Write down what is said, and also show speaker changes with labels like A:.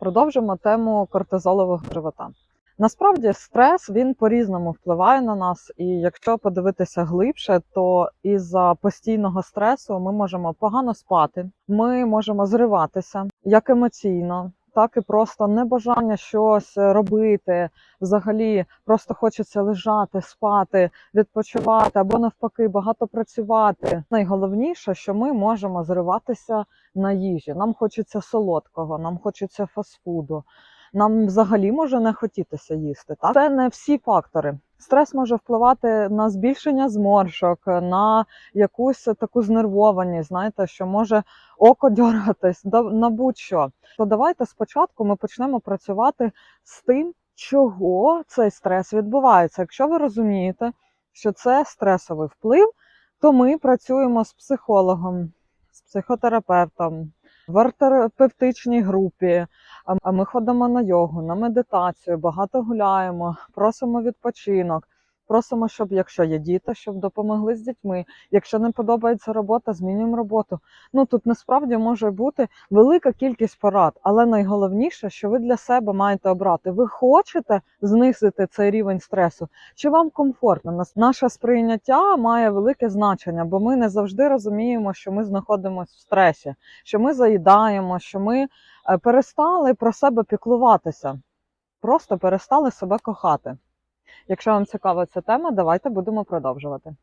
A: Продовжимо тему кортизолового живота. Насправді стрес він по-різному впливає на нас, і якщо подивитися глибше, то із-за постійного стресу ми можемо погано спати, ми можемо зриватися як емоційно, так і просто небажання щось робити. Взагалі просто хочеться лежати, спати, відпочивати або навпаки багато працювати. Найголовніше, що ми можемо зриватися на їжі. Нам хочеться солодкого, нам хочеться фастфуду. Нам взагалі може не хотітися їсти. Так? Це не всі фактори. Стрес може впливати на збільшення зморшок, на якусь таку знервованість, знаєте, що може око дергатись, на будь-що. То давайте спочатку ми почнемо працювати з тим, чого цей стрес відбувається. Якщо ви розумієте, що це стресовий вплив, то ми працюємо з психологом, з психотерапевтом в артерапевтичній групі. А- ми ходимо на йогу, на медитацію, багато гуляємо, просимо відпочинок. Просимо, щоб якщо є діти, щоб допомогли з дітьми. Якщо не подобається робота, змінюємо роботу. Ну тут насправді може бути велика кількість порад, але найголовніше, що ви для себе маєте обрати. Ви хочете знизити цей рівень стресу, чи вам комфортно? Наше сприйняття має велике значення, бо ми не завжди розуміємо, що ми знаходимося в стресі, що ми заїдаємо, що ми е, перестали про себе піклуватися, просто перестали себе кохати. Якщо вам цікава ця тема, давайте будемо продовжувати.